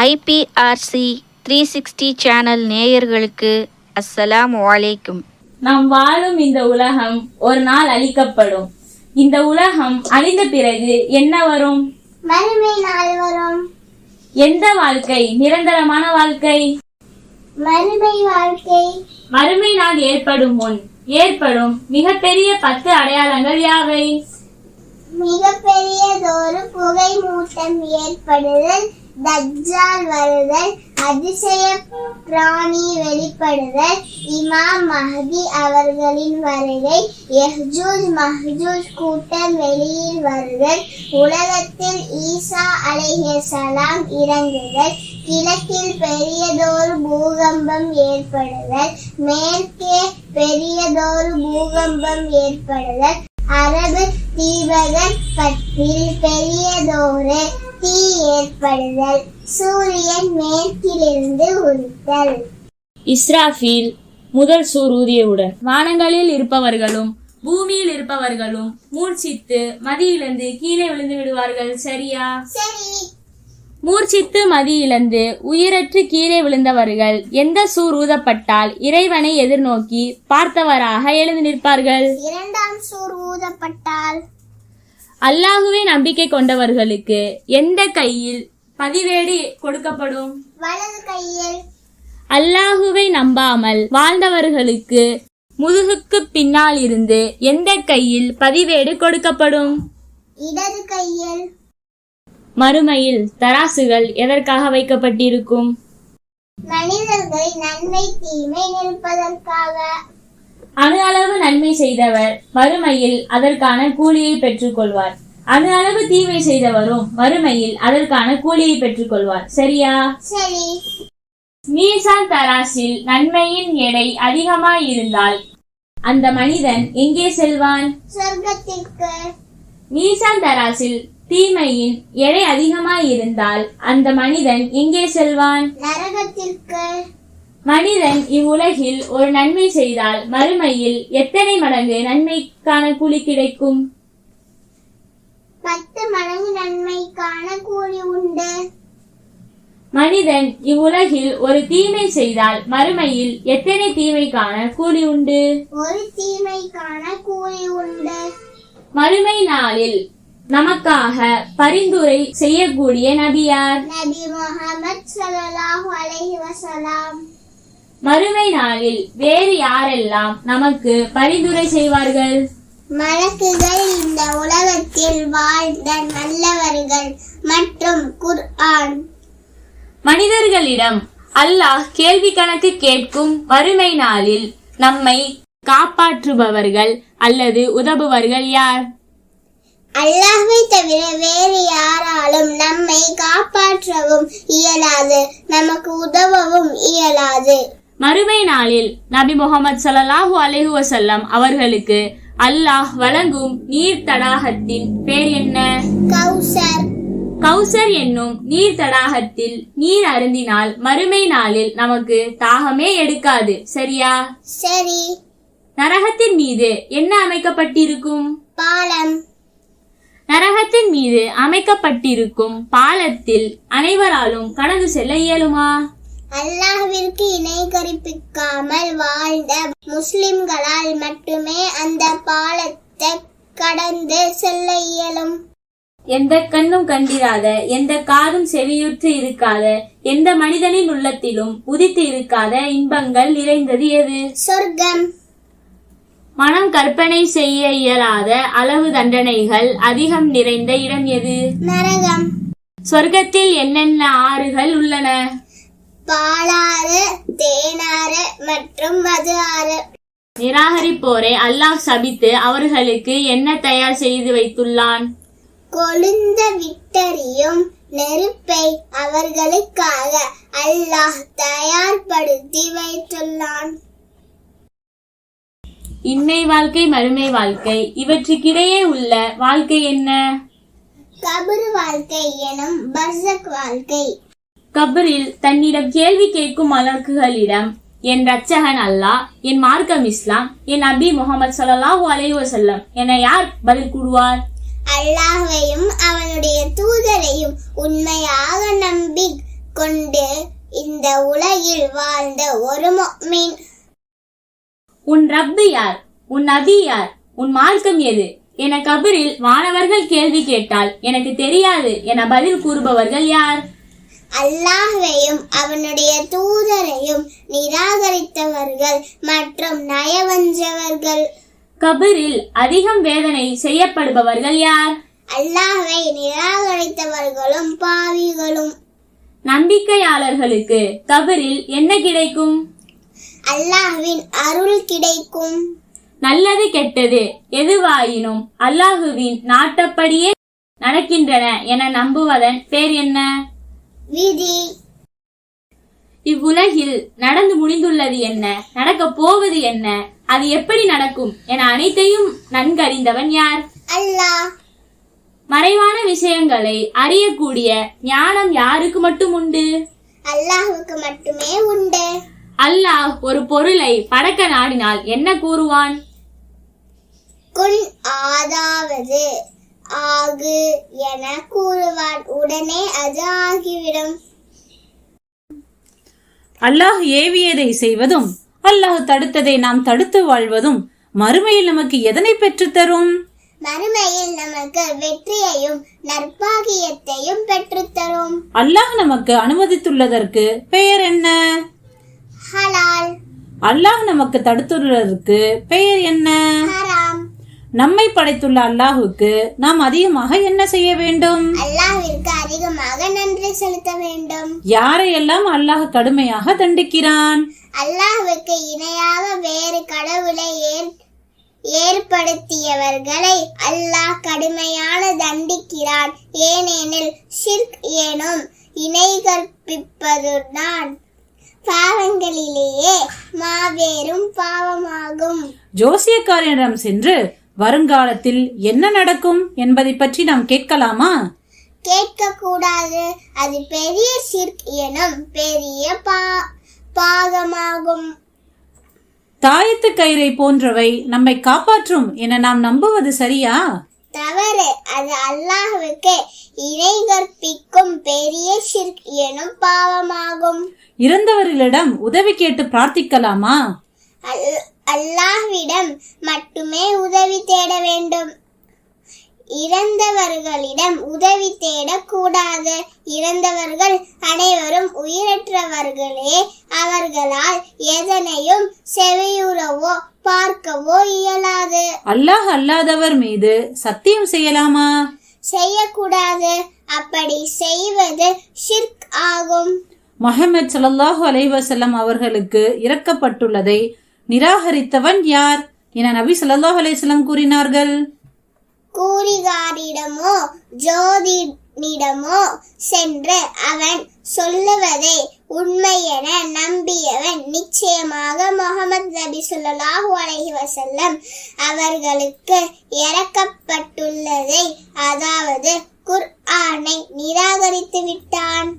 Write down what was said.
IPRC three sixty channel நேயர்களுக்கு அஸ்ஸலாமு அலைக்கும். நாம் வாழும் இந்த உலகம் ஒரு நாள் அழிக்கப்படும். இந்த உலகம் அழிந்த பிறகு என்ன வரும்? மறுமை நாள் வரும். எந்த வாழ்க்கை? நிரந்தரமான வாழ்க்கை? மறுமை வாழ்க்கை. மறுமை நாள் ஏற்படும் முன் ஏற்படும் மிகப்பெரிய பத்து அடையாளங்கள் யாவை? மிகப்பெரியதொரு புகை மூட்டம் ஏற்படுதல். தஜ்ஜால் வருதல் அதிசய பிராணி வெளிப்படுதல் இமாம் மஹதி அவர்களின் வருகை எஹ்ஜூஜ் மஹ்ஜூஜ் கூட்டம் வெளியில் வருதல் உலகத்தில் ஈசா அலைஹிஸ்ஸலாம் இறங்குதல் கிழக்கில் பெரியதொரு பூகம்பம் ஏற்படுதல் மேற்கே பெரியதொரு பூகம்பம் ஏற்படுதல் அரபு தீபகற்பத்தில் பெரியதொரு தீ ஏற்படுதல். சூரியன் மேற்கிலிருந்து உதித்தல் இஸ்ராஃபில் முதல் சூர் ஊதியவுடன் வானங்களில் இருப்பவர்களும் பூமியில் இருப்பவர்களும் மூர்ச்சித்து மதியிலிருந்து கீழே விழுந்து விடுவார்கள் சரியா? சரி. மூர்ச்சித்து மதி இழந்து உயிரற்று கீழே விழுந்தவர்கள் எந்த சூர் ஊதப்பட்டால் இறைவனை எதிர்நோக்கி பார்த்தவராக எழுந்து நிற்பார்கள்? இரண்டாம் சூர் ஊதப்பட்டால் அல்லாஹுவே நம்பிக்கை கொண்டவர்களுக்கு எந்த கையில் பதிவேடு கொடுக்கப்படும்? வலது கையில். அல்லாஹுவை நம்பாமல் வாழ்ந்தவர்களுக்கு முதுகுக்கு பின்னால் இருந்து எந்த கையில் பதிவேடு கொடுக்கப்படும்? இடது கையில். மறுமையில் தராசுகள் எதற்காக வைக்கப்பட்டிருக்கும்? மனிதர்களை நன்மை தீமை நிற்பதற்காக அணு அளவு நன்மை செய்தவர் மறுமையில் அதற்கான கூலியை பெற்றுக்கொள்வார். அணு அளவு தீமை செய்தவரும் மறுமையில் அதற்கான கூலியை பெற்றுக்கொள்வார். சரியா? சரி. மீசான் தராசில் நன்மையின் எடை அதிகமாய் இருந்தால் அந்த மனிதன் எங்கே செல்வான்? சொர்க்கத்திற்கு. மீசான் தராசில் தீமையின் எடை அதிகமாய் இருந்தால் அந்த மனிதன் எங்கே செல்வான்? நரகத்திற்கு. மனிதன் இவ்வுலகில் ஒரு நன்மை செய்தால் மறுமையில் எத்தனை மடங்கு நன்மைக்கான கூலி கிடைக்கும்? பத்து மடங்கு நன்மைக்கான கூலி உண்டு. மனிதன் இவ்வுலகில் ஒரு தீமை செய்தால் மறுமையில் எத்தனை தீமைக்கான கூலி உண்டு? ஒரு தீமைக்கான கூலி உண்டு. மறுமை நாளில் நமக்காக பரிந்துரை செய்யக்கூடிய நபியார்? நபி முஹம்மத் ஸல்லல்லாஹு அலைஹி வஸல்லம். மறுமை நாளில் வேறு யாரெல்லாம் நமக்கு பரிந்துரை செய்வார்கள்? மலக்குகள் இந்த உலகத்தில் வாழ்ந்த நல்லவர்கள் மற்றும் குர்ஆன். மனிதர்களிடம் அல்லாஹ் கேள்வி கணக்கு கேட்கும் வறுமை நாளில் நம்மை காப்பாற்றுபவர்கள் அல்லது உதவுபவர்கள் யார்? அல்லாஹ்வை தவிர வேறு யாராலும் நம்மை காப்பாற்றவும் இயலாது. நமக்கு உதவவும் இயலாது. மறுமை நாளில் நபி முகமது ஸல்லல்லாஹு அலைஹி வஸல்லம் அவர்களுக்கு அல்லாஹ் வழங்கும் நீர் தடாகத்தின் பேர் என்ன? கௌசர். கௌசர் என்னும் நீர் தடாகத்தில் நீர் அருந்தினால் மறுமை நாளில் நமக்கு தாகமே எடுக்காது சரியா? சரி. நரகத்தின் மீது என்ன அமைக்கப்பட்டிருக்கும்? பாலம். நரகத்தின் மீது அமைக்கப்பட்டிருக்கும் பாலத்தில் அனைவராலும் கடந்து செல்ல இயலுமா? அல்லாஹ்விற்கு இணை கற்பிக்காமல் வாழ்ந்த முஸ்லிம்களால் மட்டுமே அந்த பாலத்தை கடந்து செல்ல இயலும். எந்த கண்ணும் கண்டிராத எந்த காதும் செவியுற்று இருக்காத எந்த மனிதனின் உள்ளத்திலும் உதித்து இருக்காத இன்பங்கள் நிறைந்தது எது? சொர்க்கம். மனம் கற்பனை செய்ய இயலாத அளவு தண்டனைகள் அதிகம் நிறைந்த இடம் எது? நரகம். சொர்க்கத்தில் என்னென்ன ஆறுகள் உள்ளன? பாலாறு தேனாறு மற்றும் மது ஆறு நிராகரிப்போரை அல்லாஹ் சபித்து அவர்களுக்கு என்ன தயார் செய்து வைத்துள்ளான்? கொழுந்த விட்டறியும் நெருப்பை அவர்களுக்காக அல்லாஹ் தயார்படுத்தி வைத்துள்ளான். இன்மை வாழ்க்கை மறுமை வாழ்க்கை இவற்றுக்கிடையே உள்ள வாழ்க்கை என்ன? கபரு வாழ்க்கை எனும் பர்சக் வாழ்க்கை. கபரில் தன்னிடம் கேள்வி கேட்கும் மலக்குகளிடம் என் ரட்சகன் அல்லாஹ் என் மார்க்கம் இஸ்லாம் என் நபி முகமது ஸல்லல்லாஹு அலைஹி வஸல்லம் என யார் பதில் கூறுவார்? அல்லாஹ்வையும் அவனுடைய தூதரையும் உண்மையாக நம்பி கொண்டு இந்த உலகில் வாழ்ந்த ஒரு முஃமின் உன் ரப்பு யார்? உன் நபி யார்? உன் மார்க்கம் எது? என கபரில் வானவர்கள் கேள்வி கேட்டால் எனக்கு தெரியாது என பதில் கூறுபவர்கள் யார்? அல்லாஹ்வையும் அவனுடைய தூதரையும் நிராகரித்தவர்கள் மற்றும் நயவஞ்சவர்கள் கபரில் அதிகம் வேதனை செய்யப்படுபவர்கள் யார்? அல்லாஹ்வை நிராகரித்தவர்களும் பாவிகளும். நம்பிக்கையாளர்களுக்கு கபரில் என்ன கிடைக்கும்? அல்லாஹ்வின் அருள் கிடைக்கும். நல்லது கெட்டது எதுவாயினும் அல்லாஹுவின் நாட்டப்படியே நடக்கின்றன என நம்புவதன் பேர் என்ன? விதி. இவ்வுலகில் நடந்து முடிந்துள்ளது என்ன? நடக்கப் போவது என்ன? அது எப்படி நடக்கும் என அனைத்தையும் நன்கறிந்தவன் யார்? அல்லாஹ் மறைவான விஷயங்களை அறியக்கூடிய ஞானம் யாருக்கு மட்டும் உண்டு? அல்லாஹ்வுக்கு மட்டுமே உண்டு. அல்லாஹ் ஒரு பொருளை படக்க நாடினால் என்ன கூறுவான்? குன் ஆதாவது. ஆகு என கூறுவான். உடனே அது ஆகிவிடும். அல்லாஹ் ஏவியதை செய்வதும் அல்லாஹ் தடுத்ததை நாம் தடுத்து வாழ்வதும் மறுமையில் நமக்கு எதனை பெற்றுத் தரும்? மறுமையில் நமக்கு வெற்றியையும் நற்பாகியத்தையும் பெற்றுத்தரும் அல்லாஹ் நமக்கு அனுமதித்துள்ளதற்கு பெயர் என்ன? ஹலால். அல்லாஹ் நமக்கு தடுத்துள்ளதற்கு பெயர் என்ன? நம்மை படைத்துள்ள அல்லாஹுக்கு நாம் அதிகமாக என்ன செய்ய வேண்டும்? அல்லாஹ்விற்கு அதிகமாக நன்றி செலுத்த வேண்டும். யாரையெல்லாம் அல்லாஹ் கடுமையாக தண்டிக்கிறான்? அல்லாஹ்வுக்கு இணையாக வேறு கடவுளை ஏற்- ஏற்படுத்தியவர்களை அல்லாஹ் கடுமையான தண்டிக்கிறான். ஏனெனில் ஷிர்க் எனும் இணை கற்பிப்பதுதான் பாவங்களிலேயே மாபெரும் பாவமாகும். ஜோசியக்காரனிடம் சென்று வருங்காலத்தில் என்ன நடக்கும் என்பதை பற்றி நாம் கேட்கலாமா? கேட்கக்கூடாது. அது பெரிய ஷிர்க் எனும் பெரிய பா பாகமாகும். தாயத்து கயிறை போன்றவை நம்மை காப்பாற்றும் என நாம் நம்புவது சரியா? தவறு. அது அல்லாஹ்வுக்கு இணை கற்பிக்கும் பெரிய ஷிர்க் எனும் பாவமாகும். இறந்தவர்களிடம் உதவி கேட்டு பிரார்த்திக்கலாமா? அல்லாஹ்விடம் மட்டுமே உதவி தேட வேண்டும். இறந்தவர்களிடம் உதவி தேடக்கூடாது. இறந்தவர்கள் அனைவரும் உயிரற்றவர்களே அவர்களால் எதனையும் செவியுறவோ பார்க்கவோ இயலாது. அல்லாஹ் அல்லாதவர் மீது சத்தியம் செய்யலாமா? செய்யக்கூடாது. அப்படி செய்வது ஷிர்க் ஆகும். முஹம்மது ஸல்லல்லாஹு அலைஹி வஸல்லம் அவர்களுக்கு இறக்கப்பட்டுள்ளதை நிராகரித்தவன் யார்? என நபி ஸல்லல்லாஹு அலைஹி கூறினார்கள். கூறிகாரிடமோ ஜோதினிடமோ சென்று அவன் சொல்லுவதை உண்மை என நம்பியவன் நிச்சயமாக முகமது நபி ஸல்லல்லாஹு அலஹி வசல்லம் அவர்களுக்கு இறக்கப்பட்டுள்ளதை அதாவது குர்ஆனை நிராகரித்து விட்டான்